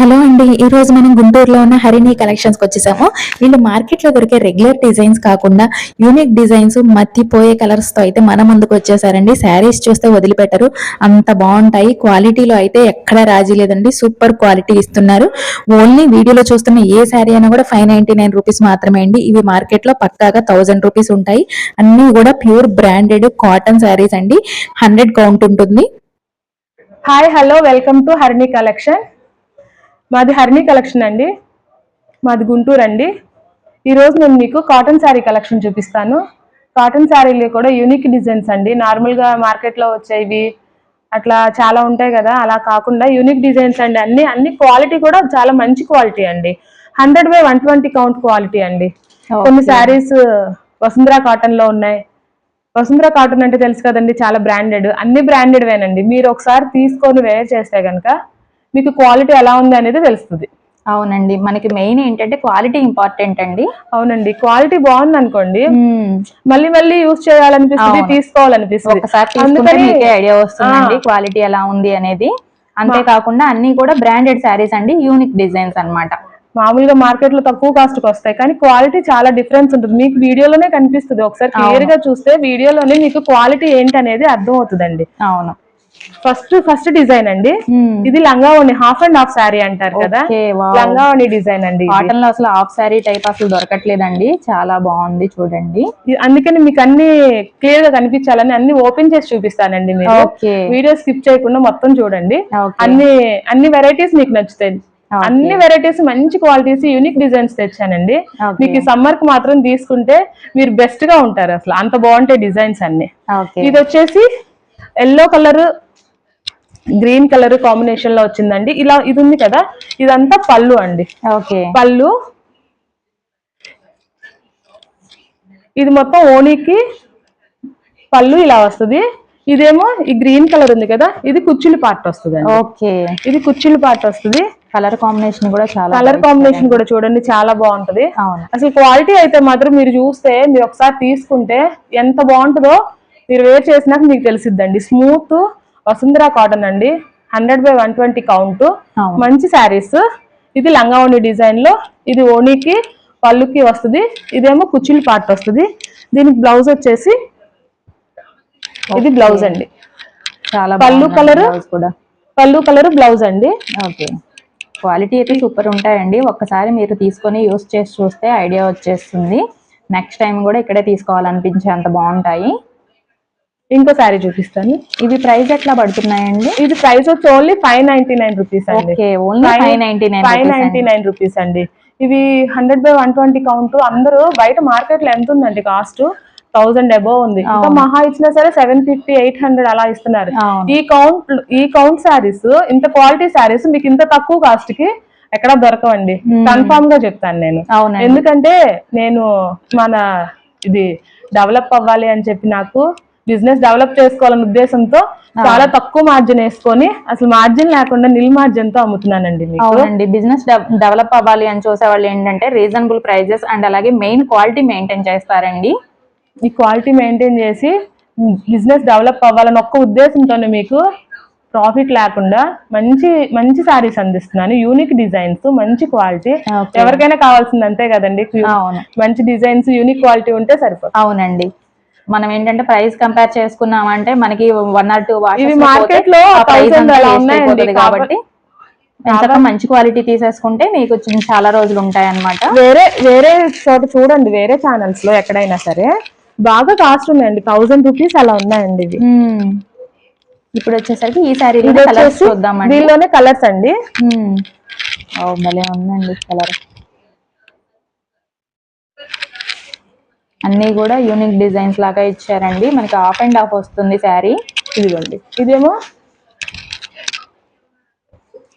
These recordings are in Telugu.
హలో అండి ఈ రోజు మనం గుంటూరులో ఉన్న హరిణి కలెక్షన్స్కి వచ్చేసాము. వీళ్ళు మార్కెట్లో దొరికే రెగ్యులర్ డిజైన్స్ కాకుండా యూనిక్ డిజైన్స్ మత్తిపోయే కలర్స్తో అయితే మన ముందుకు వచ్చేసారండి. శారీస్ చూస్తే వదిలిపెట్టరు. అంత బాగుంటాయి. క్వాలిటీలో అయితే ఎక్కడ రాజీ లేదండి. సూపర్ క్వాలిటీ ఇస్తున్నారు. ఓన్లీ వీడియోలో చూస్తున్న ఏ శారీ అయినా కూడా ఫైవ్ నైన్టీ నైన్ రూపీస్ మాత్రమే అండి. ఇవి మార్కెట్లో పక్కాగా థౌసండ్ రూపీస్ ఉంటాయి. అన్నీ కూడా ప్యూర్ బ్రాండెడ్ కాటన్ శారీస్ అండి. హండ్రెడ్ కౌంట్ ఉంటుంది. Hi hello welcome to Harini collection మాది హరిణి కలెక్షన్ అండి. మాది గుంటూరు అండి. ఈరోజు నేను మీకు కాటన్ శారీ కలెక్షన్ చూపిస్తాను. కాటన్ శారీలు కూడా యూనిక్ డిజైన్స్ అండి. నార్మల్గా మార్కెట్లో వచ్చేవి అట్లా చాలా ఉంటాయి కదా అలా కాకుండా యూనిక్ డిజైన్స్ అండి. అన్ని అన్ని క్వాలిటీ కూడా చాలా మంచి క్వాలిటీ అండి. Hundred by one twenty count quality అండి. కొన్ని శారీస్ వసుంధరా కాటన్లో ఉన్నాయి. వసుంధర కాటన్ అంటే తెలుసు కదండి చాలా బ్రాండెడ్ అన్ని బ్రాండెడ్ వేనండి. మీరు ఒకసారి తీసుకొని వేర్ చేస్తే కనుక మీకు క్వాలిటీ ఎలా ఉంది అనేది తెలుస్తుంది. అవునండి. మనకి మెయిన్ ఏంటంటే క్వాలిటీ ఇంపార్టెంట్ అండి. అవునండి. క్వాలిటీ బాగుంది అనుకోండి మళ్ళీ మళ్ళీ యూజ్ చేయాలనిపిస్తుంది. తీసుకోవాలనిపిస్తుంది. ఒకసారి ఐడియా వస్తుందండి క్వాలిటీ ఎలా ఉంది అనేది. అంతేకాకుండా అన్ని కూడా బ్రాండెడ్ శారీస్ అండి యూనిక్ డిజైన్స్ అన్నమాట. మామూలుగా మార్కెట్లో తక్కువ కాస్ట్కి వస్తాయి కానీ క్వాలిటీ చాలా డిఫరెన్స్ ఉంటుంది. మీకు వీడియోలోనే కనిపిస్తుంది. ఒకసారి క్లియర్గా చూస్తే వీడియోలోనే మీకు క్వాలిటీ ఏంటి అనేది అర్థం అవుతుందండి అవును. ఫస్ట్ ఫస్ట్ డిజైన్ అండి. ఇది లంగావోని హాఫ్ అండ్ హాఫ్ శారీ అంటారు కదా. లంగావోని డిజైన్ అండి. కాటన్లో అసలు హాఫ్ శారీ టైప్ అసలు దొరకట్లేదండి. చాలా బాగుంది చూడండి. అందుకని మీకు అన్ని క్లియర్గా కనిపించాలని అన్ని ఓపెన్ చేసి చూపిస్తానండి మీరు వీడియో స్కిప్ చేయకుండా మొత్తం చూడండి. అన్ని అన్ని వెరైటీస్ మీకు నచ్చుతాయి. అన్ని వెరైటీస్ మంచి క్వాలిటీస్ యూనిక్ డిజైన్స్ తెచ్చానండి. మీకు సమ్మర్కి మాత్రం తీసుకుంటే మీరు బెస్ట్గా ఉంటారు అసలు. అంత బాగుంటాయి డిజైన్స్ అన్ని. ఇది వచ్చేసి ఎల్లో కలర్ గ్రీన్ కలర్ కాంబినేషన్లో వచ్చిందండి. ఇలా ఇది ఉంది కదా ఇదంతా పళ్ళు అండి. ఓకే. పళ్ళు. ఇది మొత్తం ఓణీకి పళ్ళు ఇలా వస్తుంది. ఇదేమో ఈ గ్రీన్ కలర్ ఉంది కదా ఇది కుచ్చిలి పార్ట్ వస్తుంది ఓకే. ఇది కుచ్చిలి పార్ట్ వస్తుంది. కలర్ కాంబినేషన్ కూడా చాలా కలర్ కాంబినేషన్ కూడా చూడండి చాలా బాగుంటది. అసలు క్వాలిటీ అయితే మాత్రం మీరు చూస్తే మీరు ఒకసారి తీసుకుంటే ఎంత బాగుంటుందో మీరు వేర్ చేసినాక మీకు తెలిసిద్దండి. స్మూత్ వసుంధర కాటన్ అండి. Hundred by one twenty count. మంచి శారీస్. ఇది లంగావోణి డిజైన్లో ఇది ఓణికి పళ్ళుకి వస్తుంది. ఇదేమో కుచ్చిలి పార్ట్ వస్తుంది. దీనికి బ్లౌజ్ వచ్చేసి ఇది బ్లౌజ్ అండి. చాలా పళ్ళు blouse కూడా. పళ్ళు కలర్ బ్లౌజ్ అండి. ఓకే. క్వాలిటీ అయితే సూపర్ ఉంటాయండి. ఒక్కసారి మీరు తీసుకొని యూస్ చేసి చూస్తే ఐడియా వచ్చేస్తుంది. నెక్స్ట్ టైం కూడా ఇక్కడే తీసుకోవాలనిపించే అంత బాగుంటాయి. ఇంకో శారీ చూపిస్తాను. ఇవి ప్రైస్ ఎట్లా పడుతున్నాయండి? ఇది ప్రైస్ వచ్చి only five ninety nine rupees అండి. ఫైవ్ నైన్టీ నైన్ రూపీస్ అండి. ఇవి hundred by one twenty count. అందరూ బయట మార్కెట్లో ఎంత ఉందండి కాస్ట్? థౌసండ్ అబోవ్ ఉంది. ఇంకా. మహా ఇచ్చినా సరే సెవెన్ ఫిఫ్టీ ఎయిట్ హండ్రెడ్ అలా ఇస్తున్నారు. ఈ కౌంట్ ఈ కౌంట్ శారీస్ ఇంత క్వాలిటీ శారీస్ మీకు ఇంత తక్కువ కాస్ట్కి ఎక్కడ దొరకవండి. కన్ఫామ్గా చెప్తాను నేను. ఎందుకంటే నేను మన ఇది డెవలప్ అవ్వాలి అని చెప్పి నాకు బిజినెస్ డెవలప్ చేసుకోవాలనే ఉద్దేశంతో చాలా తక్కువ మార్జిన్ వేసుకొని అసలు మార్జిన్ లేకుండా నిల్ మార్జిన్తో అమ్ముతున్నానండి మీకు. అవునండి బిజినెస్ డెవలప్ అవ్వాలి అని చూసే వాళ్ళు ఏంటంటే రీజనబుల్ ప్రైజెస్ అండ్ అలాగే మెయిన్ క్వాలిటీ మెయింటైన్ చేస్తారండి. ఈ క్వాలిటీ మెయింటైన్ చేసి బిజినెస్ డెవలప్ అవ్వాలని ఒక్క ఉద్దేశంతోనే మీకు ప్రాఫిట్ లేకుండా మంచి మంచి సారీస్ అందిస్తున్నాను. యూనిక్ డిజైన్స్ మంచి క్వాలిటీ. ఎవరికైనా కావాల్సింది అంతే కదండి. మంచి డిజైన్స్ యూనిక్ క్వాలిటీ ఉంటే సరిపోతుంది. అవునండి. మనం ఏంటంటే ప్రైస్ కంపేర్ చేసుకున్నామంటే మనకి వన్ ఆర్ టూ మార్కెట్లో కాబట్టి ఎంతగా మంచి క్వాలిటీ తీసేసుకుంటే మీకు చాలా రోజులు ఉంటాయి అన్నమాట వేరే వేరే చోట చూడండి వేరే ఛానల్స్లో ఎక్కడైనా సరే బాగా కాస్ట్ ఉన్నాయండి. థౌసండ్ రూపీస్ అలా ఉన్నాయండి ఇవి. ఇప్పుడు వచ్చేసరికి ఈ సారీ చూద్దామండి. దీనిలోనే కలర్స్ అండి. భలే ఉందండి కలర్ అన్ని కూడా యూనిక్ డిజైన్స్ లాగా ఇచ్చారండి. మనకి ఆఫ్ అండ్ ఆఫ్ వస్తుంది శారీ. ఇదిగోండి. ఇదేమో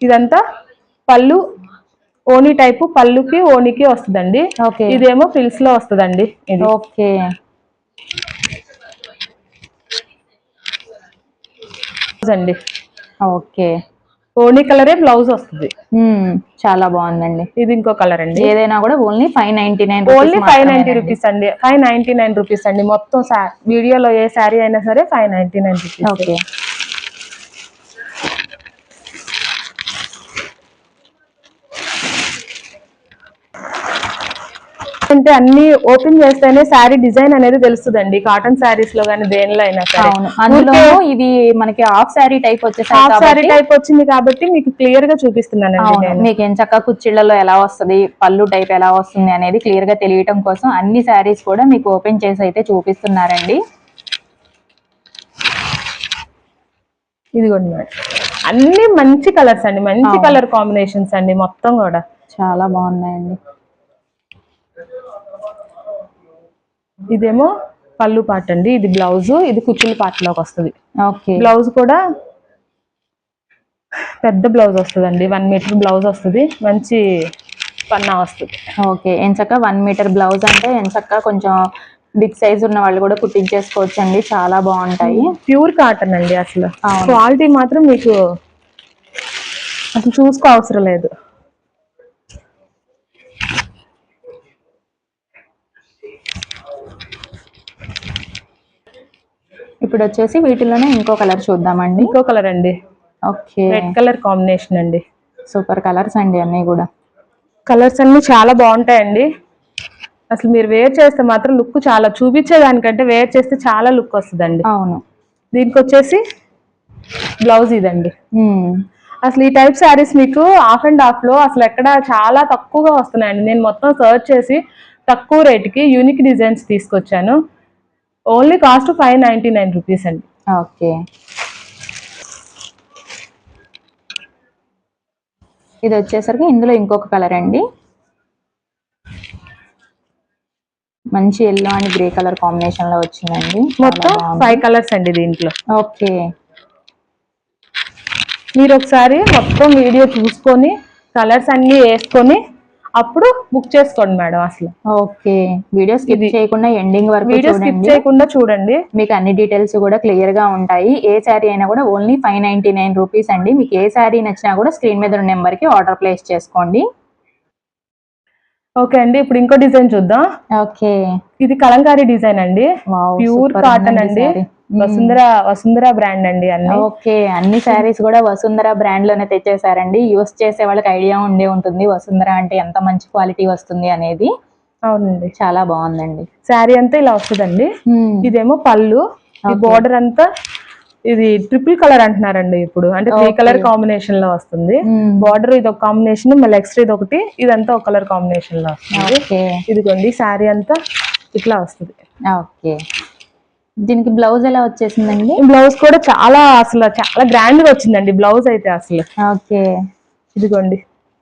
ఇదంతా పళ్ళు ఓని టైపు పళ్ళుకి ఓనికి వస్తుందండి. ఓకే. ఇదేమో ఫిల్స్లో వస్తుందండి. ఇది. ఓకే. అండి. ఓకే. ఓని కలరే బ్లౌజ్ వస్తుంది. చాలా బాగుందండి. ఇది ఇంకో కలర్ అండి. ఏదైనా కూడా only five ninety nine only five ninety rupees అండి. ఫైవ్ నైన్టీ నైన్ రూపీస్ అండి. మొత్తం వీడియోలో ఏ శారీ అయినా సరే five ninety nine rupees. Okay. ఏంటంటే అన్ని ఓపెన్ చేస్తేనే శారీ డిజైన్ అనేది తెలుస్తుందండి. కాటన్ శారీస్లో కానీ దేనిలో అయినా అందులో ఇవి మనకి హాఫ్ శారీ టైప్ వచ్చేసాయి హాఫ్ శారీ టైప్ వచ్చింది కాబట్టి మీకు క్లియర్గా చూపిస్తున్నానండి అవును. నేను. మీకు ఏం చక్కగా కుచ్చిళ్ళలో ఎలా వస్తది పళ్ళు టైప్ ఎలా వస్తుంది అనేది క్లియర్గా తెలియటం కోసం అన్ని శారీస్ కూడా మీకు ఓపెన్ చేసి అయితే చూపిస్తున్నారండి. ఇదిగోండి మేడం. అన్ని మంచి కలర్స్ అండి. మంచి. కలర్ కాంబినేషన్స్ అండి మొత్తం కూడా. చాలా బాగున్నాయండి. ఇదేమో పళ్ళు పాట అండి. ఇది బ్లౌజ్ ఇది కుచ్చుల పాటలోకి వస్తుంది. ఓకే. బ్లౌజ్ కూడా పెద్ద బ్లౌజ్ వస్తుందండి. వన్ మీటర్ బ్లౌజ్ వస్తుంది. మంచి పన్నా వస్తుంది. ఓకే. ఎంచక్క వన్ మీటర్ బ్లౌజ్ అంటే ఎంచక్క కొంచెం బిగ్ సైజ్ ఉన్న వాళ్ళు కూడా కుట్టించేసుకోవచ్చు అండి చాలా బాగుంటాయి. ప్యూర్ కాటన్ అండి అసలు. క్వాలిటీ మాత్రం మీకు అసలు చూసుకో అవసరం లేదు. ఇప్పుడు వచ్చేసి వీటిలోనే ఇంకో కలర్ చూద్దామండి. ఇంకో కలర్ అండి. ఓకే. రెడ్ కలర్ కాంబినేషన్ అండి. సూపర్ కలర్స్ అండి అన్నీ కూడా. కలర్స్ అన్ని చాలా బాగుంటాయండి. అసలు మీరు వేర్ చేస్తే మాత్రం లుక్ చాలా చూపించేదానికంటే వేర్ చేస్తే చాలా లుక్ వస్తుందండి. అవును. దీనికి వచ్చేసి బ్లౌజ్ ఇదండి. అసలు ఈ టైప్ శారీస్ మీకు ఆఫ్ అండ్ ఆఫ్లో అసలు ఎక్కడ చాలా తక్కువగా వస్తున్నాయండి. నేను మొత్తం సర్చ్ చేసి తక్కువ రేటుకి యూనిక్ డిజైన్స్ తీసుకొచ్చాను. Only cost five ninety nine rupees అండి. ఓకే. ఇది వచ్చేసరికి ఇందులో ఇంకొక కలర్ అండి. మంచి ఎల్లో అండ్ గ్రే కలర్ కాంబినేషన్లో వచ్చిందండి. మొత్తం. ఫైవ్ కలర్స్ అండి దీంట్లో. ఓకే. మీరు ఒకసారి మొత్తం వీడియో చూసుకొని కలర్స్ అన్ని వేసుకొని అప్పుడు బుక్ చేసుకోండి మేడం అసలు. ఓకే. వీడియో స్కిప్ చేయకుండా ఎండింగ్ వరకు వీడియో స్కిప్ చేయకుండా చూడండి. మీకు అన్ని డీటెయిల్స్ కూడా క్లియర్గా ఉంటాయి. ఏ శారీ అయినా కూడా only five ninety nine rupees అండి. మీకు ఏ శారీ నచ్చినా కూడా స్క్రీన్ మీద ఉన్న నెంబర్కి ఆర్డర్ ప్లేస్ చేసుకోండి. ఓకే అండి ఇప్పుడు ఇంకో డిజైన్ చూద్దాం. ఓకే. ఇది కలంకారీ డిజైన్ అండి. ప్యూర్ కాటన్ అండి. వసుంధర వసుంధర బ్రాండ్ అండి అన్ని. ఓకే అన్ని శారీస్ కూడా వసుంధర బ్రాండ్లోనే తెచ్చేసారండి యూస్ చేసే వాళ్ళకి ఐడియా ఉండే ఉంటుంది వసుంధర అంటే ఎంత మంచి క్వాలిటీ వస్తుంది అనేది. అవునండి. చాలా బాగుందండి. శారీ అంతా ఇలా వస్తుందండి. మ్మ్. ఇదేమో పళ్ళు. బోర్డర్ అంతా ఇది ట్రిపుల్ కలర్ అంటున్నారండి ఇప్పుడు. అంటే త్రీ. కలర్ కాంబినేషన్లో వస్తుంది. బార్డర్ ఇది ఒక కాంబినేషన్ మళ్ళీ ఎక్స్ట్రా ఇది ఒకటి ఇదంతా ఒక కలర్ కాంబినేషన్లో వస్తుంది. ఇదిగోండి శారీ అంతా ఇట్లా వస్తుంది. ఓకే. దీనికి బ్లౌజ్ ఎలా వచ్చేసిందండి? బ్లౌజ్ కూడా చాలా అసలు చాలా గ్రాండ్గా వచ్చిందండి బ్లౌజ్ అయితే అసలు. ఓకే. ఇదిగోండి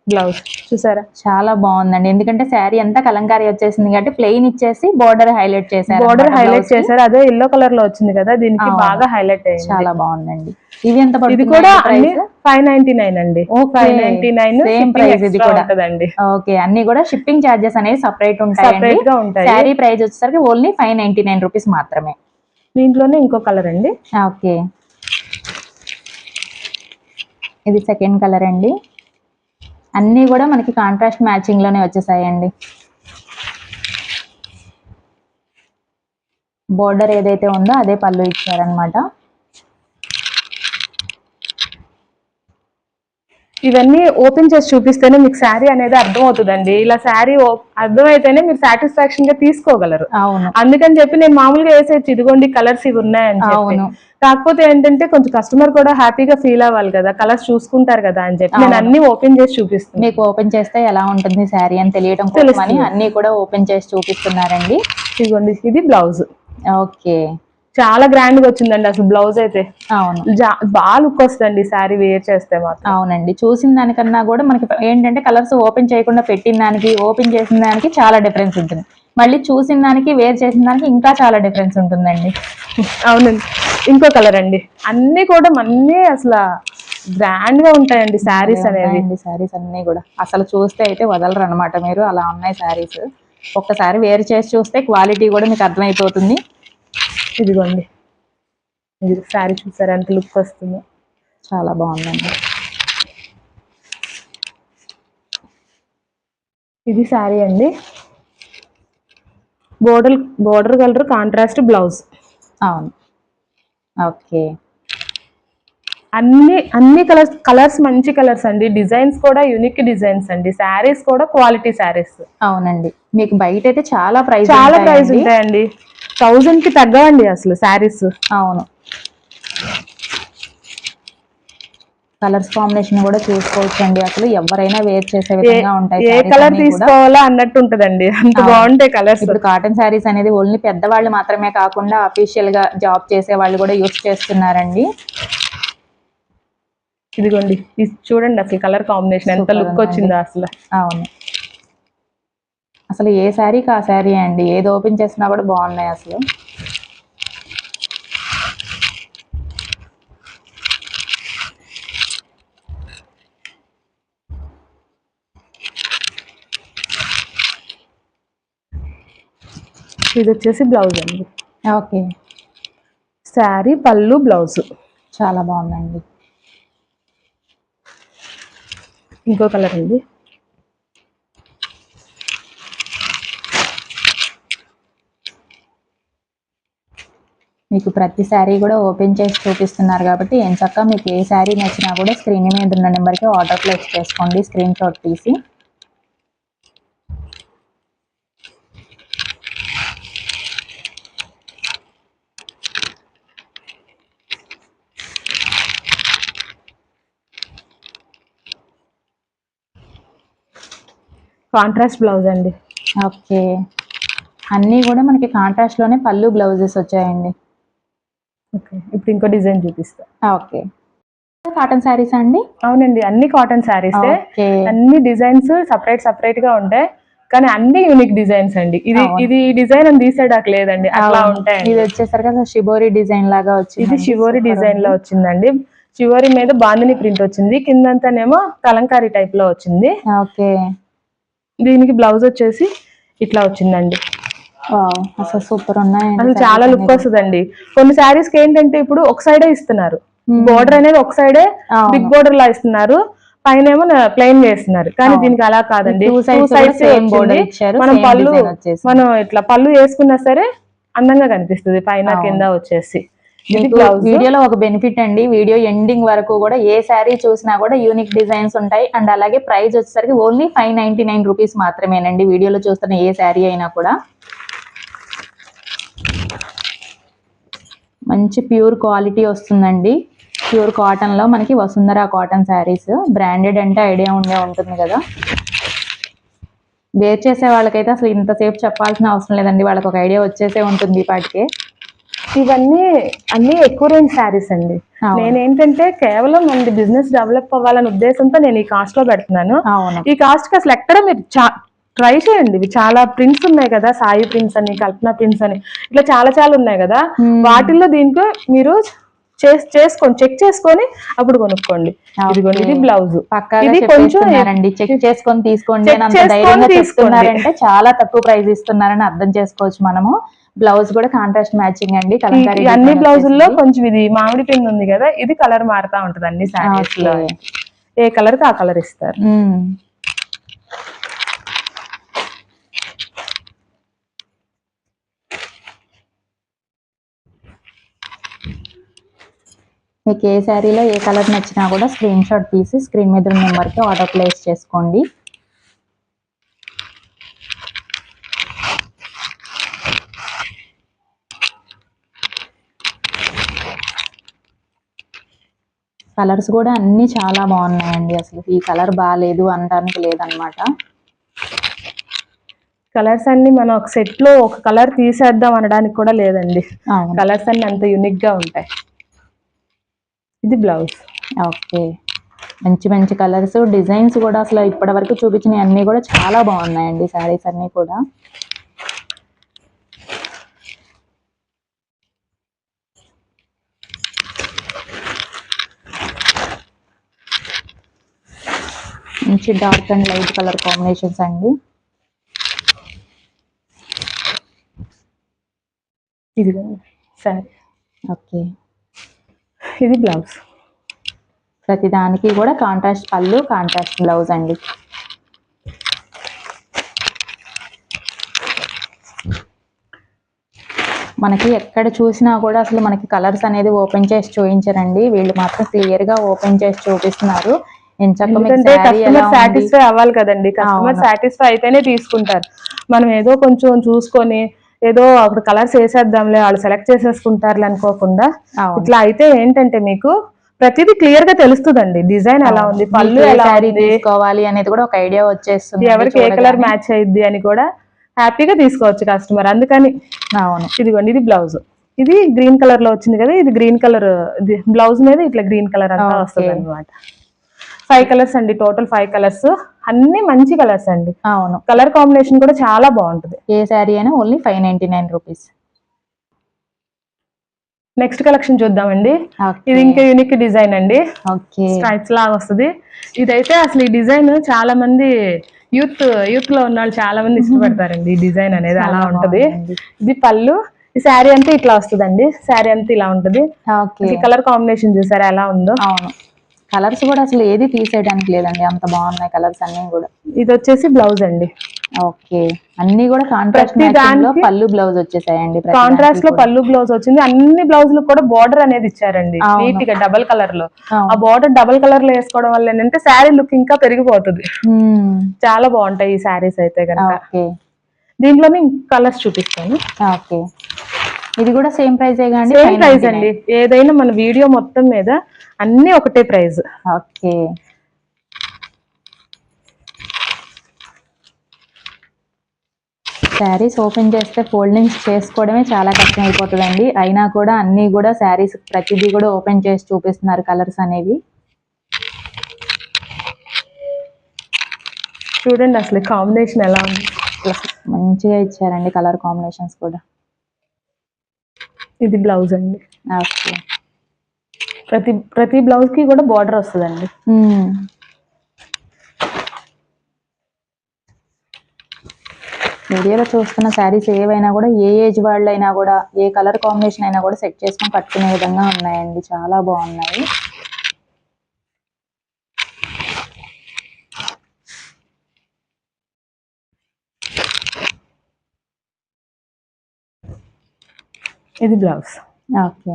బ్లౌజ్. చూసారా? చాలా బాగుందండి. ఎందుకంటే శారీ అంతా కలంకారీ వచ్చేసింది కాబట్టి ప్లెయిన్ ఇచ్చేసి బార్డర్ హైలైట్ చేశారు బోర్డర్ హైలైట్. చేశారు. అదే ఎల్లో కలర్లో వచ్చింది కదా దీనికి. బాగా హైలైట్ అయింది. చాలా బాగుందండి. ఇవి ఎంత ఇది కూడా అన్ని ప్రైస్ ఫైవ్ నైన్టీ నైన్ అండి. Five ninety nine Same price ఇది కూడా. ఉంటదండి. ఓకే. అన్ని కూడా షిప్పింగ్ చార్జెస్ అనేవి సపరేట్ ఉంటాయండి. Separate గా ఉంటాయి. శారీ ప్రైస్ వచ్చేసరికి only five ninety nine rupees మాత్రమే. దీంట్లోనే ఇంకో కలర్ అండి. ఓకే. ఇది సెకండ్ కలర్ అండి. అన్నీ కూడా మనకి కాంట్రాస్ట్ మ్యాచింగ్లోనే వచ్చేసాయండి. బోర్డర్ ఏదైతే ఉందో అదే పళ్ళు ఇచ్చారనమాట ఇవన్నీ ఓపెన్ చేసి చూపిస్తేనే మీకు శారీ అనేది అర్థం అవుతుందండి ఇలా శారీ అర్థమైతేనే మీరు సాటిస్ఫాక్షన్గా తీసుకోగలరు. అందుకని చెప్పి నేను మామూలుగా వేసేది ఇదిగోండి కలర్స్ ఇవి ఉన్నాయని చెప్పి. కాకపోతే ఏంటంటే కొంచెం కస్టమర్ కూడా హ్యాపీగా ఫీల్ అవ్వాలి కదా కలర్స్ చూసుకుంటారు కదా అని చెప్పి నేను. అన్ని ఓపెన్ చేసి చూపిస్తున్నాను. మీకు ఓపెన్ చేస్తే ఎలా ఉంటుంది శారీ అని అని తెలుస్తుంది. అన్ని కూడా ఓపెన్ చేసి చూపిస్తున్నారండి. ఇదిగోండి ఇది బ్లౌజ్. ఓకే. చాలా గ్రాండ్గా వచ్చిందండి అసలు బ్లౌజ్ అయితే. అవును. బాగా లుక్ వస్తుందండి శారీ వేర్ చేస్తే మాత్రం. అవునండి. చూసిన దానికన్నా కూడా మనకి ఏంటంటే కలర్స్ ఓపెన్ చేయకుండా పెట్టిన దానికి ఓపెన్ చేసిన దానికి చాలా డిఫరెన్స్ ఉంటుంది. మళ్ళీ చూసిన దానికి వేర్ చేసిన దానికి ఇంకా చాలా డిఫరెన్స్ ఉంటుందండి. అవునండి. ఇంకో కలర్ అండి. అన్ని కూడా అన్ని అసలు గ్రాండ్గా ఉంటాయండి శారీస్ అనేవి. శారీస్ అన్ని కూడా. అసలు చూస్తే అయితే వదలరు అనమాట మీరు. అలా ఉన్నాయి శారీస్ ఒక్కసారి వేర్ చేసి చూస్తే క్వాలిటీ కూడా మీకు అర్థమైపోతుంది. ఇదిగోండి. ఇది శారీ చూసారా? ఎంత లుక్ వస్తుందో. చాలా బాగుందండి. ఇది శారీ అండి. Border border colour contrast blouse. అవును. ఓకే. అన్ని అన్ని కలర్స్ కలర్స్ మంచి కలర్స్ అండి. డిజైన్స్ కూడా యూనిక్ డిజైన్స్ అండి. శారీస్ కూడా క్వాలిటీ శారీస్. అవునండి. మీకు బయట అయితే చాలా ప్రైస్ చాలా ప్రైస్ ఉంటాయండి. థౌజండ్కి తగ్గవండి అసలు శారీస్. అవును. కలర్స్ కాంబినేషన్ కూడా చూసుకోవచ్చు అండి అసలు ఎవరైనా వేర్ చేసే విధంగా ఉంటాయి ఏ కలర్. తీసుకోవాలా అన్నట్టు ఉంటదండి. అంత బాగుంటాయి కలర్స్. ఇప్పుడు కాటన్ శారీస్ అనేది ఓన్లీ పెద్దవాళ్ళు మాత్రమే కాకుండా అఫీషియల్గా జాబ్ చేసే వాళ్ళు కూడా యూస్ చేస్తున్నారండి. ఇదిగోండి. ఇది చూడండి అసలు కలర్ కాంబినేషన్. ఎంత లుక్. వచ్చిందో అసలు. అవును. అసలు ఏ శారీకి ఆ శారీ అండి? ఏది ఓపెన్ చేసినా కూడా బాగున్నాయి అసలు. ఇది వచ్చేసి బ్లౌజ్ అండి. ఓకే. శారీ పళ్ళు బ్లౌజ్. చాలా బాగుందండి. ఇంకో కలర్ అండి. మీకు ప్రతి శారీ కూడా ఓపెన్ చేసి చూపిస్తున్నారు కాబట్టి ఏం చక్క మీకు ఏ శారీ నచ్చినా కూడా స్క్రీన్ మీద ఉన్న నెంబర్కి ఆర్డర్ ప్లేస్ చేసుకోండి స్క్రీన్ షాట్ తీసి. కాంట్రాస్ట్ బ్లౌజ్ అండి. ఓకే. అన్నీ కూడా మనకి కాంట్రాస్ట్లోనే పళ్ళు బ్లౌజెస్ వచ్చాయండి. ఓకే ఇప్పుడు ఇంకో డిజైన్ చూపిస్తా. ఓకే. కాటన్ శారీస్ అండి? అవునండి అన్ని కాటన్ శారీస్. అన్ని డిజైన్స్ సపరేట్ సపరేట్గా ఉంటాయి. కానీ అన్ని యూనిక్ డిజైన్స్ అండి. ఇది. ఇది డిజైన్ అని తీసేడాక లేదండి. అట్లా అవును. ఉంటాయండి. ఇది వచ్చేసరికి అసలు షిబోరి డిజైన్ లాగా వచ్చింది ఇది శివోరి డిజైన్లో వచ్చిందండి. శివోరి మీద బాందిని ప్రింట్ వచ్చింది. కిందంతానేమో కలంకారీ టైప్లో వచ్చింది. ఓకే. దీనికి బ్లౌజ్ వచ్చేసి ఇట్లా వచ్చిందండి. అసలు సూపర్ ఉన్నాయండి అసలు చాలా లుక్. వస్తుందండి. కొన్ని శారీస్కి ఏంటంటే ఇప్పుడు ఒక సైడే ఇస్తున్నారు. బోర్డర్ అనేది ఒక సైడే. బిగ్ బోర్డర్ లా ఇస్తున్నారు. పైన ఏమో ప్లెయిన్ చేస్తున్నారు. కానీ. దీనికి అలా కాదండి. మనం పళ్ళు. మనం ఇట్లా పళ్ళు వేసుకున్నా సరే అందంగా కనిపిస్తుంది. పైన. కింద వచ్చేసి. వీడియోలో ఒక బెనిఫిట్ అండి. వీడియో ఎండింగ్ వరకు కూడా ఏ శారీ చూసినా కూడా యూనిక్ డిజైన్స్ ఉంటాయి. అండ్ అలాగే ప్రైస్ వచ్చేసరికి only five ninety nine rupees మాత్రమేనండి. వీడియోలో చూస్తున్న ఏ శారీ అయినా కూడా. మంచి ప్యూర్ క్వాలిటీ వస్తుందండి. ప్యూర్ కాటన్లో మనకి వసుంధర కాటన్ శారీస్. బ్రాండెడ్ అంటే ఐడియా ఉండే ఉంటుంది కదా. వేర్ చేసే వాళ్ళకైతే అసలు ఇంతసేపు చెప్పాల్సిన అవసరం లేదండి. వాళ్ళకి ఒక ఐడియా వచ్చేసే ఉంటుంది ఈ పాటికే ఇవన్నీ అన్ని ఎక్కువ రేంజ్ శారీస్ అండి. నేనేంటంటే కేవలం మనది బిజినెస్ డెవలప్ అవ్వాలనే ఉద్దేశంతో నేను ఈ కాస్ట్లో పెడుతున్నాను. ఈ కాస్ట్కి అసలు ఎక్కడ మీరు ట్రై చేయండి. ఇవి చాలా ప్రింట్స్ ఉన్నాయి కదా సాయి ప్రింట్స్ అని కల్పన ప్రింట్స్ అని. ఇట్లా చాలా చాలా ఉన్నాయి కదా. Hmm. వాటిల్లో దీంట్లో మీరు చేస్- చేసుకొని చెక్ చేసుకొని అప్పుడు కొనుక్కోండి. ఇదిగోండి ఇది బ్లౌజ్ ఇది కొంచెం చెక్ చేసుకొని తీసుకోండి. చాలా తక్కువ ప్రైస్ ఇస్తున్నారని అర్థం చేసుకోవచ్చు మనము. బ్లౌజ్ కూడా కాంట్రాస్ట్ మ్యాచింగ్ అండి. కలంకారీ అన్ని బ్లౌజుల్లో. కొంచెం ఇది మామిడి పిండి ఉంది కదా ఇది కలర్ మారుతా ఉంటది అన్ని శారీస్లో. ఏ కలర్కి ఆ కలర్ ఇస్తారు. మీకు ఏ శారీలో ఏ కలర్ నచ్చినా కూడా స్క్రీన్ షాట్ తీసి స్క్రీన్ మీద ఉన్న నెంబర్కి ఆర్డర్ ప్లేస్ చేసుకోండి. కలర్స్ కూడా అన్ని చాలా బాగున్నాయండి. అసలు ఈ కలర్ బాగాలేదు అనడానికి లేదనమాట. కలర్స్ అన్ని మనం ఒక సెట్లో ఒక కలర్ తీసేద్దాం అనడానికి కూడా లేదండి. కలర్స్ అన్ని అంత యూనిక్గా ఉంటాయి. ఇది బ్లౌజ్. ఓకే. మంచి మంచి కలర్స్ డిజైన్స్ కూడా అసలు ఇప్పటి వరకు చూపించిన అన్ని కూడా చాలా బాగున్నాయండి శారీస్ అన్ని కూడా. మంచి dark and light colour combinations అండి. ఇది సరే. ఓకే. ఇది బ్లౌజ్. ప్రతి దానికి కూడా కాంట్రాస్ట్ పళ్ళు కాంట్రాస్ట్ బ్లౌజ్ అండి. మనకి ఎక్కడ చూసినా కూడా అసలు మనకి కలర్స్ అనేది ఓపెన్ చేసి చూపించరండి. వీళ్ళు మాత్రం క్లియర్గా ఓపెన్ చేసి చూపిస్తున్నారు. సాటిస్ఫై అవ్వాలి కదండి. కస్టమర్. సాటిస్ఫై అయితేనే తీసుకుంటారు. మనం ఏదో కొంచెం చూసుకొని ఏదో అక్కడ కలర్స్ వేసేద్దాంలే వాళ్ళు సెలెక్ట్ చేసేసుకుంటారులే అనుకోకుండా. ఇట్లా అయితే ఏంటంటే మీకు ప్రతిదీ క్లియర్గా తెలుస్తుందండి. డిజైన్ ఎలా ఉంది పళ్ళు ఎలా తీసుకోవాలి అనేది కూడా ఒక ఐడియా వచ్చేస్తుంది ఎవరికి ఏ కలర్ మ్యాచ్ అయ్యిద్ది అని కూడా హ్యాపీగా తీసుకోవచ్చు కస్టమర్ అందుకని అవును. ఇదిగోండి ఇది బ్లౌజ్ ఇది గ్రీన్ కలర్లో వచ్చింది కదా ఇది గ్రీన్ కలర్ బ్లౌజ్ మీద ఇట్లా గ్రీన్ కలర్ అంతా. వస్తుంది అనమాట ఫైవ్ కలర్స్ అండి టోటల్ ఫైవ్ కలర్స్ అన్ని మంచి కలర్స్ అండి. అవును. కలర్ కాంబినేషన్ కూడా చాలా బాగుంటుంది. ఏ శారీ అయినా only five ninety nine rupees next collection చూద్దామండి. ఇది ఇంకా యూనిక్ డిజైన్ అండి. స్ట్రైప్స్ లాగా వస్తుంది. ఇదైతే అసలు ఈ డిజైన్ చాలా మంది యూత్ యూత్లో ఉన్న వాళ్ళు చాలా మంది ఇష్టపడతారండి ఈ డిజైన్ అనేది. అలా ఉంటది. ఇది పళ్ళు. ఈ శారీ అంతా ఇట్లా వస్తుందండి. శారీ అంతా ఇలా ఉంటది. కలర్ కాంబినేషన్ చూసారా ఎలా ఉందో? అవును. కలర్స్ కూడా అసలు ఏది తీసేయడానికి లేదండి. అంత బాగున్నాయి కలర్స్ అన్ని కూడా. ఇది వచ్చేసి బ్లౌజ్ అండి. ఓకే. అన్ని కూడా కాంట్రాస్ట్లో పళ్ళు బ్లౌజ్ వచ్చేసాయండి. కాంట్రాస్ట్లో. పళ్ళు బ్లౌజ్ వచ్చింది. అన్ని బ్లౌజులు కూడా బార్డర్ అనేది ఇచ్చారండి. నీట్గా డబల్ కలర్లో. ఆ బార్డర్ డబల్ కలర్లో వేసుకోవడం వల్ల ఏంటంటే శారీ లుక్ ఇంకా పెరిగిపోతుంది. చాలా బాగుంటాయి ఈ శారీస్ అయితే కనుక ఓకే. దీంట్లోనే కలర్స్ చూపిస్తాను. ఓకే. ఇది కూడా సేమ్ ప్రైస్ కానీ సేమ్ ప్రైస్ అండి. ఏదైనా మన వీడియో మొత్తం మీద అన్ని ఒకటే ప్రైస్ ఓకే. శారీస్ ఓపెన్ చేస్తే ఫోల్డింగ్స్ చేసుకోవడమే చాలా కష్టం అయిపోతుందండి అయినా కూడా అన్నీ కూడా శారీస్ ప్రతిదీ కూడా ఓపెన్ చేసి చూపిస్తున్నారు కలర్స్ అనేవి. చూడండి అసలు కాంబినేషన్ ఎలా ఉంది. మంచిగా ఇచ్చారండి కలర్ కాంబినేషన్స్ కూడా. ఇది బ్లౌజ్ అండి. ఓకే. ప్రతి ప్రతి బ్లౌజ్కి కూడా బార్డర్ వస్తుందండి. మ్మ్. వీడియోలో చూస్తున్న శారీస్ ఏవైనా కూడా ఏ ఏజ్ వాళ్ళైనా కూడా ఏ కలర్ కాంబినేషన్ అయినా కూడా సెట్ చేసుకొని కట్టుకునే విధంగా ఉన్నాయండి. చాలా బాగున్నాయి. ఇది బ్లౌజ్. ఓకే.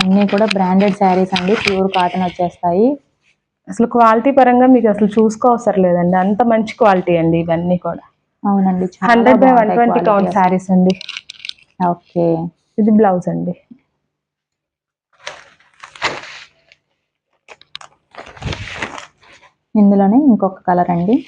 అన్నీ కూడా బ్రాండెడ్ శారీస్ అండి. ప్యూర్ కాటన్ వచ్చేస్తాయి. అసలు క్వాలిటీ పరంగా మీకు అసలు చూసుకోవసరం లేదండి. అంత మంచి క్వాలిటీ అండి ఇవన్నీ కూడా. అవునండి hundred by one twenty count. Saris అండి. ఓకే. ఇది బ్లౌజ్ అండి. ఇందులోనే ఇంకొక కలర్ అండి.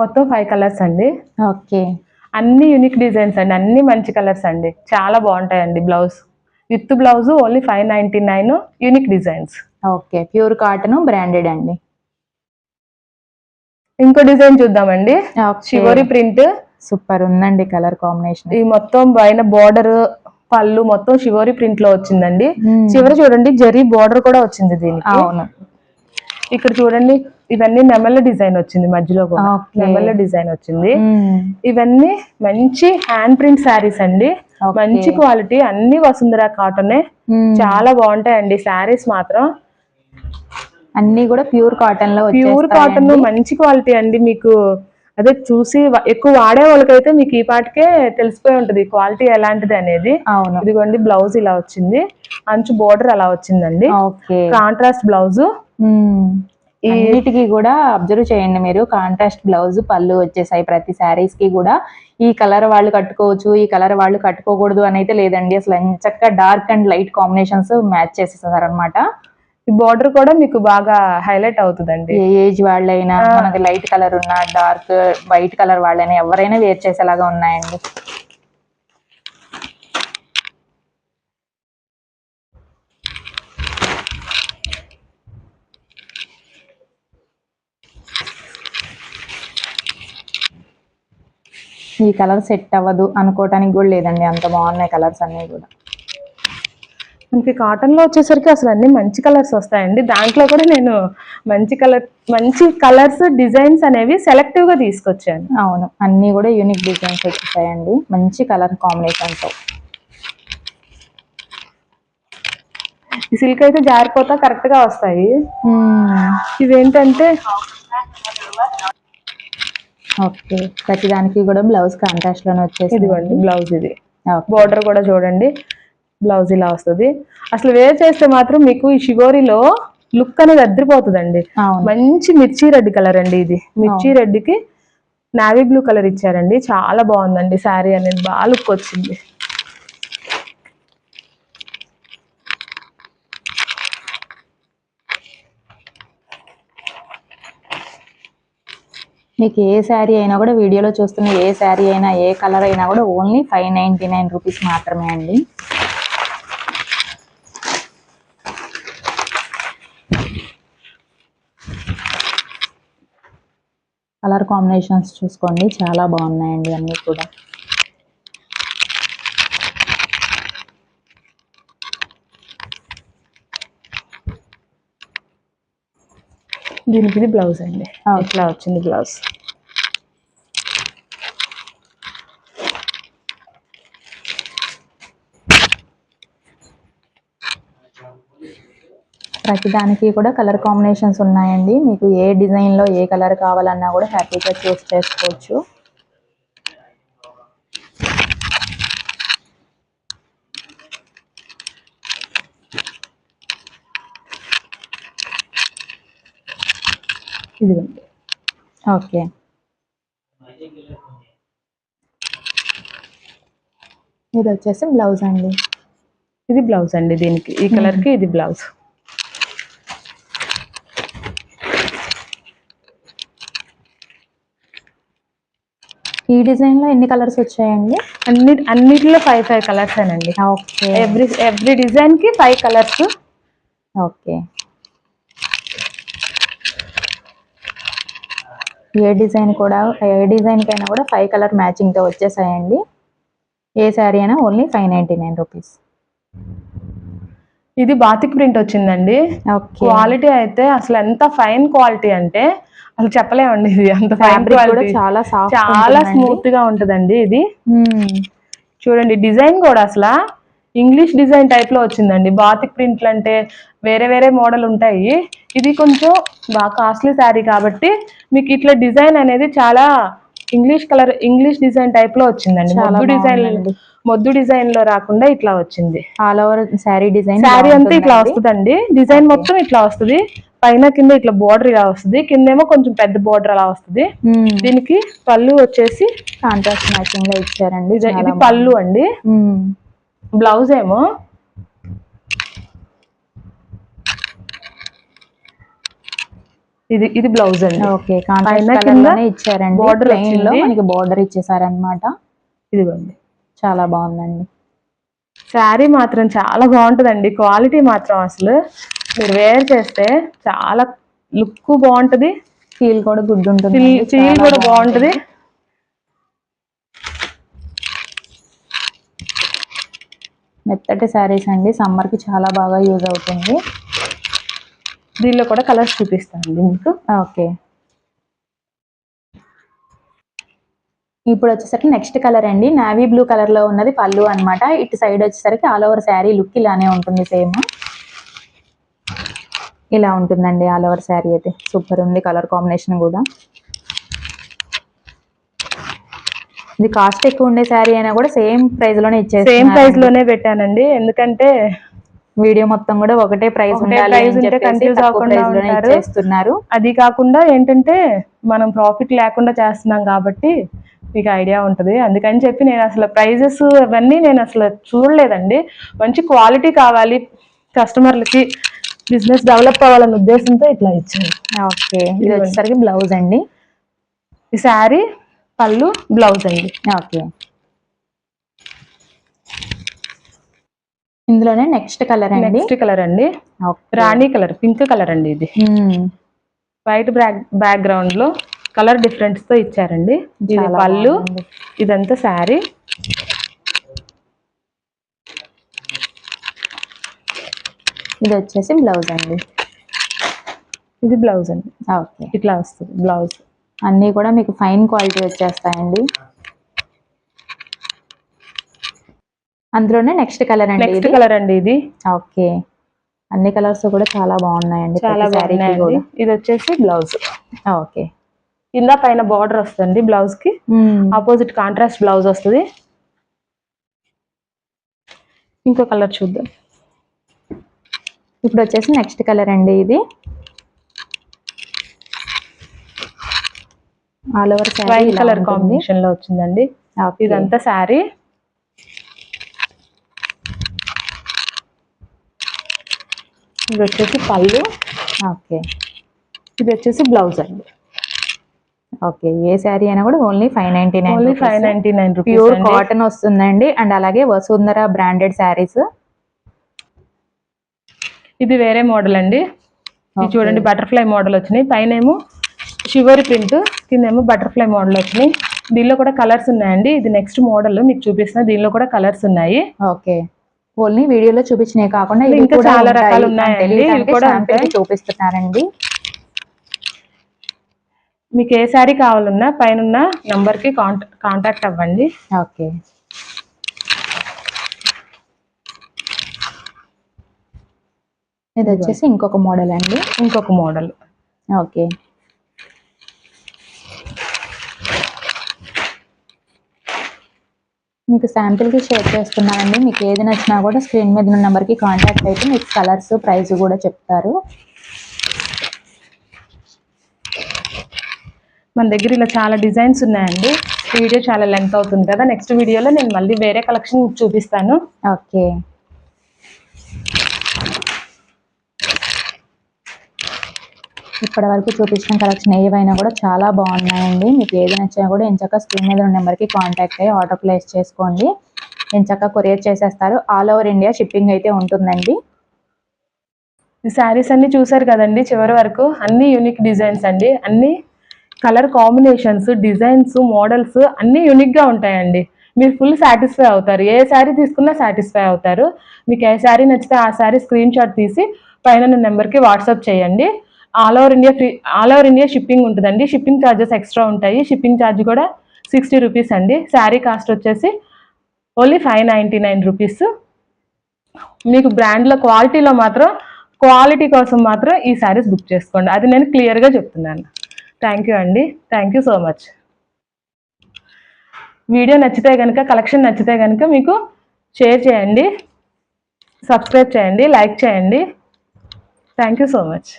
మొత్తం ఫైవ్ కలర్స్ అండి. ఓకే. అన్ని యూనిక్ డిజైన్స్ అండి. అన్ని మంచి కలర్స్ అండి. చాలా బాగుంటాయండి blouse with blouse only five ninety nine unique designs okay. Pure cotton branded అండి. ఇంకో డిజైన్ చూద్దామండి. షివోరి ప్రింట్ సూపర్ ఉందండి కలర్ కాంబినేషన్. ఈ మొత్తం పైన బార్డర్ పళ్ళు మొత్తం షివోరి ప్రింట్లో వచ్చిందండి. చివరి చూడండి జరీ బార్డర్ కూడా వచ్చింది దీనికి. అవును. ఇక్కడ చూడండి ఇవన్నీ నెమల్ల డిజైన్ వచ్చింది మధ్యలో. నెమల్ల డిజైన్ వచ్చింది. ఇవన్నీ మంచి హ్యాండ్ ప్రింట్ శారీస్ అండి. మంచి క్వాలిటీ అన్ని వసుంధర కాటనే. చాలా బాగుంటాయండి శారీస్ మాత్రం. అన్ని కూడా ప్యూర్ కాటన్లో ప్యూర్ కాటన్. మంచి క్వాలిటీ అండి మీకు. అదే చూసి ఎక్కువ వాడే వాళ్ళకైతే మీకు ఈ పాటికే తెలిసిపోయి ఉంటది క్వాలిటీ ఎలాంటిది అనేది. ఇదిగోండి బ్లౌజ్ ఇలా వచ్చింది. అంచు బోర్డర్ అలా వచ్చిందండి. కాంట్రాస్ట్ బ్లౌజ్ అన్నిటికీ కూడా అబ్జర్వ్ చేయండి మీరు. కాంట్రాస్ట్ బ్లౌజ్ పళ్ళు వచ్చేసాయి ప్రతి శారీస్కి కూడా. ఈ కలర్ వాళ్ళు కట్టుకోవచ్చు ఈ కలర్ వాళ్ళు కట్టుకోకూడదు అని అయితే లేదండి. అసలు చక్కగా dark and light combinations match చేసేసారు అనమాట ఈ బోర్డర్ కూడా మీకు బాగా హైలైట్ అవుతుందండి. ఏ ఏజ్ వాళ్ళైనా మనకి లైట్ కలర్ ఉన్న డార్క్ వైట్ కలర్ వాళ్ళైనా ఎవరైనా వేర్ చేసేలాగా ఉన్నాయండి. ఈ కలర్ సెట్ అవ్వదు అనుకోవటానికి కూడా లేదండి. అంత బాగున్నాయి కలర్స్ అన్నీ కూడా. మనకి కాటన్లో వచ్చేసరికి అసలు అన్ని మంచి కలర్స్ వస్తాయండి. దాంట్లో కూడా నేను మంచి కలర్ మంచి కలర్స్ డిజైన్స్ అనేవి సెలెక్టివ్గా తీసుకొచ్చాను. అవును. అన్నీ కూడా యూనిక్ డిజైన్స్ వచ్చేసాయండి. మంచి కలర్ కాంబినేషన్స్ ఈ సిల్క్ అయితే జారిపోతా కరెక్ట్గా వస్తాయి. ఇవేంటంటే ఓకే. ప్రతిదానికి కూడా బ్లౌజ్ కాంట్రాస్ట్లోనే వచ్చేసి ఇదిగోండి బ్లౌజ్ ఇది. బోర్డర్ కూడా చూడండి బ్లౌజ్ ఇలా వస్తుంది. అసలు వేర్ చేస్తే మాత్రం మీకు ఈ షిగోరిలో లుక్ అనేది అద్దరిపోతుందండి. మంచి మిర్చి రెడ్ కలర్ అండి ఇది. మిర్చి రెడ్కి నావీ బ్లూ కలర్ ఇచ్చారండి. చాలా బాగుందండి శారీ అనేది బాగా లుక్ వచ్చింది. మీకు ఏ శారీ అయినా కూడా వీడియోలో చూస్తున్న ఏ శారీ అయినా ఏ కలర్ అయినా కూడా only five ninety nine rupees మాత్రమే అండి. కలర్ కాంబినేషన్స్ చూసుకోండి చాలా బాగున్నాయండి అన్నీ కూడా. దీనికి ఇది బ్లౌజ్ అండి. ఇట్లా వచ్చింది బ్లౌజ్. ప్రతిదానికి కూడా కలర్ కాంబినేషన్స్ ఉన్నాయండి. మీకు ఏ డిజైన్లో ఏ కలర్ కావాలన్నా కూడా హ్యాపీగా చూస్ చేసుకోవచ్చు ఇదిగోండి ఓకే ఇది వచ్చేసి బ్లౌజ్ అండి. ఇది బ్లౌజ్ అండి దీనికి ఈ కలర్కి ఇది బ్లౌజ్. ఈ డిజైన్లో ఎన్ని కలర్స్ వచ్చాయండి? అన్ని అన్నిటిలో ఫైవ్ ఫైవ్ కలర్స్ అండి ఓకే. ఎవ్రీ ఎవ్రీ డిజైన్కి ఫైవ్ కలర్స్. ఓకే. ఏ డిజైన్ కూడా ఏ డిజైన్ కైనా కూడా ఫైవ్ కలర్ మ్యాచింగ్తో వచ్చేసాయండి. ఏ శారీ అయినా only five ninety nine rupees. ఇది బాతిక్ ప్రింట్ వచ్చిందండి. క్వాలిటీ అయితే అసలు ఎంత ఫైన్ క్వాలిటీ అంటే అసలు చెప్పలేమండి ఇది అంత ఫైన్ క్వాలిటీ. చాలా సాఫ్ట్ చాలా స్మూత్గా ఉంటదండి ఇది. చూడండి డిజైన్ కూడా అసలు ఇంగ్లీష్ డిజైన్ టైప్లో వచ్చిందండి. బాతిక్ ప్రింట్లు అంటే వేరే వేరే మోడల్ ఉంటాయి. ఇది కొంచెం బాగా కాస్ట్లీ శారీ కాబట్టి మీకు ఇట్లా డిజైన్ అనేది చాలా ఇంగ్లీష్ కలర్ ఇంగ్లీష్ డిజైన్ టైప్లో వచ్చిందండి. మొద్దు డిజైన్. మొద్దు డిజైన్లో రాకుండా ఇట్లా వచ్చింది. All over sari design sari అంతా ఇట్లా వస్తుందండి. డిజైన్ మొత్తం ఇట్లా వస్తుంది. పైన కింద ఇట్లా బోర్డర్ ఇలా వస్తుంది. కిందేమో కొంచెం పెద్ద బోర్డర్ అలా వస్తుంది. దీనికి పళ్ళు వచ్చేసి కాంట్రాస్ట్ మ్యాచింగ్లో ఇచ్చారండి. ఇది పళ్ళు అండి. బ్లౌజ్ ఏమో. ఇది ఇది బ్లౌజ్ అండి. ఓకే లోనే ఇచ్చారండి. ప్లెయిన్లో. మనకి బోర్డర్ ఇచ్చేసారనమాట ఇదిగోండి. చాలా బాగుందండి. శారీ మాత్రం చాలా బాగుంటుందండి. క్వాలిటీ మాత్రం అసలు. మీరు వేర్ చేస్తే చాలా లుక్ బాగుంటది. ఫీల్ కూడా గుడ్ ఉంటుంది ఫీల్ కూడా బాగుంటది. మెత్తటి శారీస్ అండి. సమ్మర్కి చాలా బాగా యూజ్ అవుతుంది. దీనిలో కూడా కలర్స్ చూపిస్తానండి మీకు. ఓకే. ఇప్పుడు వచ్చేసరికి నెక్స్ట్ కలర్ అండి. నావీ బ్లూ కలర్లో ఉన్నది పళ్ళు అన్నమాట. ఇటు సైడ్ వచ్చేసరికి ఆల్ ఓవర్ శారీ లుక్ ఇలానే ఉంటుంది సేమ్ ఇలా ఉంటుందండి ఆల్ ఓవర్ శారీ అయితే. సూపర్ ఉంది కలర్ కాంబినేషన్ కూడా. ఇది కాస్ట్ ఎక్కువ ఉండే శారీ అయినా కూడా సేమ్ ప్రైస్లోనే ఇచ్చేసి సేమ్ ప్రైస్లోనే పెట్టానండి. ఎందుకంటే వీడియో మొత్తం కూడా ఒకటే ప్రైస్. ఇచ్చేస్తున్నారు. అది కాకుండా ఏంటంటే మనం ప్రాఫిట్ లేకుండా చేస్తున్నాం కాబట్టి మీకు ఐడియా ఉంటుంది. అందుకని చెప్పి నేను అసలు ప్రైజెస్ అవన్నీ నేను అసలు చూడలేదండి. మంచి క్వాలిటీ కావాలి. కస్టమర్లకి బిజినెస్ డెవలప్ అవ్వాలనే ఉద్దేశంతో ఇట్లా ఇచ్చాను. ఓకే ఇది వచ్చేసరికి బ్లౌజ్ అండి. ఈ శారీ పళ్ళు బ్లౌజ్ అండి. ఓకే. ఇందులోనే నెక్స్ట్ కలర్ అండి. నెక్స్ట్ కలర్ అండి. రాణి కలర్ పింక్ కలర్ అండి ఇది. వైట్ బ్యాక్ బ్యాక్గ్రౌండ్లో కలర్ డిఫరెంట్స్తో ఇచ్చారండి. ఇది పళ్ళు. ఇదంతా శారీ. ఇది వచ్చేసి బ్లౌజ్ అండి. ఇది బ్లౌజ్ అండి. ఓకే. ఇట్లా వస్తుంది బ్లౌజ్. అన్నీ కూడా మీకు ఫైన్ క్వాలిటీ వచ్చేస్తాయండి. అందులోనే నెక్స్ట్ కలర్ అండి నెక్స్ట్ ఇది. కలర్ అండి ఇది. ఓకే. అన్ని కలర్స్ కూడా చాలా బాగున్నాయండి. చాలా బాగున్నాయండి. ఇది వచ్చేసి బ్లౌజ్. ఓకే. కింద పైన బార్డర్ వస్తుంది బ్లౌజ్కి ఆపోజిట్ కాంట్రాస్ట్ బ్లౌజ్ వస్తుంది. ఇంకో కలర్ చూద్దాం. ఇప్పుడు వచ్చేసి నెక్స్ట్ కలర్ అండి ఇది. ఆల్ ఓవర్ వైట్ కలర్ కాంబినేషన్లో వచ్చిందండి. ఇదంతా శారీ. ఇది వచ్చేసి పళ్ళు. ఓకే. ఇది వచ్చేసి బ్లౌజ్ అండి. ఓకే. ఏ శారీ అయినా కూడా only five ninety nine only five ninety nine pure cotton వస్తుందండి. అండ్ అలాగే వసుంధర బ్రాండెడ్ శారీస్. ఇది వేరే మోడల్ అండి. చూడండి బటర్ఫ్లై మోడల్ వచ్చినాయి. పైన ఏమో షివరి ప్రింట్ కిందేమో బటర్ఫ్లై మోడల్ వచ్చినాయి. దీనిలో కూడా కలర్స్ ఉన్నాయండి. ఇది నెక్స్ట్ మోడల్. మీకు చూపిస్తున్న దీనిలో కూడా కలర్స్ ఉన్నాయి. ఓకే. ఓన్లీ వీడియోలో చూపించినవి కాకుండా ఇంకా చాలా రకాలు ఉన్నాయండి. కూడా. చూపిస్తున్నారండి. మీకు ఏ శారీ కావాలన్నా పైన ఉన్న నంబర్కి కాంటాక్ట్ అవ్వండి. ఓకే. ఇది వచ్చేసి ఇంకొక మోడల్ అండి. ఇంకొక మోడల్. ఓకే. మీకు శాంపిల్కి షేర్ చేస్తున్నానండి. మీకు ఏది నచ్చినా కూడా స్క్రీన్ మీద ఉన్న నెంబర్కి కాంటాక్ట్ అయితే మీకు కలర్స్ ప్రైస్ కూడా చెప్తారు. మన దగ్గర ఇలా చాలా డిజైన్స్ ఉన్నాయండి. వీడియో చాలా లెంత్ అవుతుంది కదా. నెక్స్ట్ వీడియోలో నేను మళ్ళీ వేరే కలెక్షన్ చూపిస్తాను. ఓకే ఇప్పటి వరకు చూపించిన కలెక్షన్ ఏవైనా కూడా చాలా బాగున్నాయండి. మీకు ఏది నచ్చినా కూడా ఎంచక్క స్క్రీన్ మీద ఉన్న నెంబర్కి కాంటాక్ట్ అయ్యి ఆర్డర్ ప్లేస్ చేసుకోండి. ఎంచక్క కొరియర్ చేసేస్తారు. ఆల్ ఓవర్ ఇండియా షిప్పింగ్ అయితే ఉంటుందండి. ఈ శారీస్ అన్ని చూసారు కదండి చివరి వరకు. అన్ని యూనిక్ డిజైన్స్ అండి. అన్ని కలర్ కాంబినేషన్స్ డిజైన్స్ మోడల్స్ అన్ని యూనిక్గా ఉంటాయండి. మీరు ఫుల్ సాటిస్ఫై అవుతారు. ఏ శారీ తీసుకున్నా సాటిస్ఫై అవుతారు. మీకు ఏ శారీ నచ్చితే ఆ శారీ స్క్రీన్ షాట్ తీసి పైన నెంబర్కి వాట్సాప్ చేయండి. All over India free all over India shipping ఉంటుందండి. షిప్పింగ్ ఛార్జెస్ ఎక్స్ట్రా ఉంటాయి. షిప్పింగ్ ఛార్జ్ కూడా సిక్స్టీ రూపీస్ అండి. శారీ కాస్ట్ వచ్చేసి only five ninety nine rupees. మీకు బ్రాండ్లో క్వాలిటీలో మాత్రం క్వాలిటీ కోసం మాత్రం ఈ శారీస్ బుక్ చేసుకోండి. అది నేను క్లియర్గా చెప్తున్నాను. థ్యాంక్ యూ అండి. Thank you so much. Video నచ్చితే కనుక కలెక్షన్ నచ్చితే కనుక మీకు షేర్ చేయండి. సబ్స్క్రైబ్ చేయండి. లైక్ చేయండి. Thank you so much.